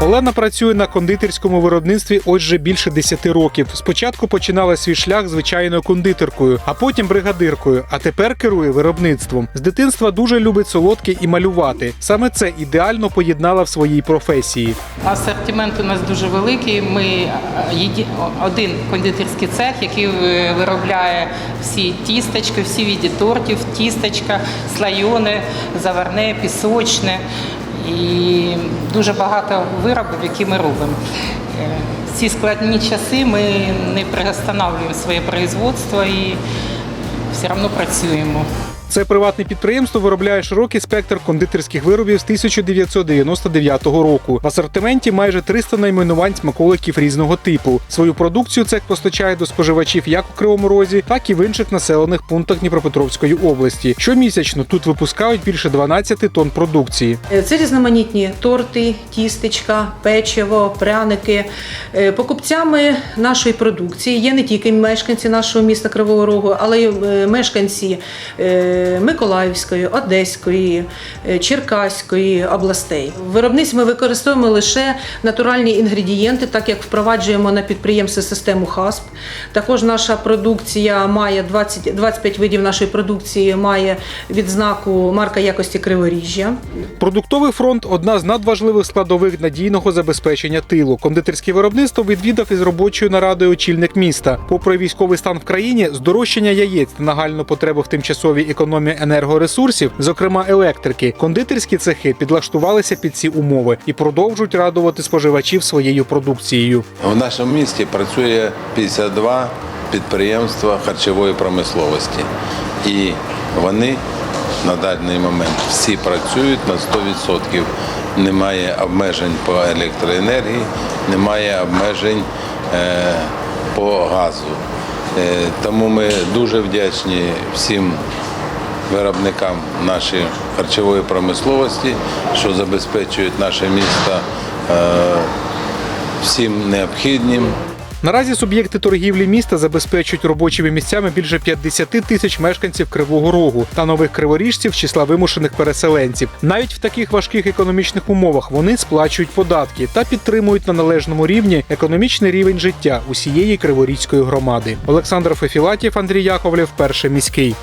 Олена працює на кондитерському виробництві ось вже більше 10 років. Спочатку починала свій шлях звичайною кондитеркою, а потім бригадиркою. А тепер керує виробництвом. З дитинства дуже любить солодке і малювати. Саме це ідеально поєднала в своїй професії. Асортимент у нас дуже великий. Ми е, один кондитерський цех, який е, виробляє всі тістечки, всі види тортів, тістечка, слайони, заварне, пісочне і дуже багато виробів, які ми робимо. Е, В ці складні часи ми не приостанавливаємо своє производство і все одно працюємо. Це приватне підприємство виробляє широкий спектр кондитерських виробів з 1999 року. В асортименті майже 300 найменувань смаколиків різного типу. Свою продукцію цех постачає до споживачів як у Кривому Розі, так і в інших населених пунктах Дніпропетровської області. Щомісячно тут випускають більше 12 тонн продукції. Е, Це різноманітні торти, тістечка, печиво, пряники. Е, Покупцями нашої продукції є не тільки мешканці нашого міста Кривого Рогу, але й е, мешканці Миколаївської, Одеської, е, Черкаської областей. В ми використовуємо лише натуральні інгредієнти, так як впроваджуємо на підприємстві систему ХАСП. Також наша продукція має 20, 25 видів нашої продукції має відзнаку марка якості Криворіжжя. Продуктовий фронт одна з надважливих складових надійного забезпечення тилу. Кондитерське виробництво відвідав із робочою нарадою очільник міста. Попри військовий стан в країні, здорожчання яєць та нагальну потребу в тимчасовій економії енергоресурсів, зокрема електрики, кондитерські цехи підлаштувалися під ці умови і продовжують радувати споживачів своєю продукцією. В нашому місті працює 52 підприємства харчової промисловості. І вони на даний момент всі працюють на 100%. Немає обмежень по електроенергії, немає обмежень е, по газу. Е, тому ми дуже вдячні всім виробникам нашої харчової промисловості, що забезпечують наше місто е, всім необхідним. Наразі суб'єкти торгівлі міста забезпечують робочими місцями більше 50 тисяч мешканців Кривого Рогу та нових криворіжців з числа вимушених переселенців. Навіть в таких важких економічних умовах вони сплачують податки та підтримують на належному рівні економічний рівень життя усієї криворізької громади. Олександр Фефілатів, Андрій Яковлев, перший міський.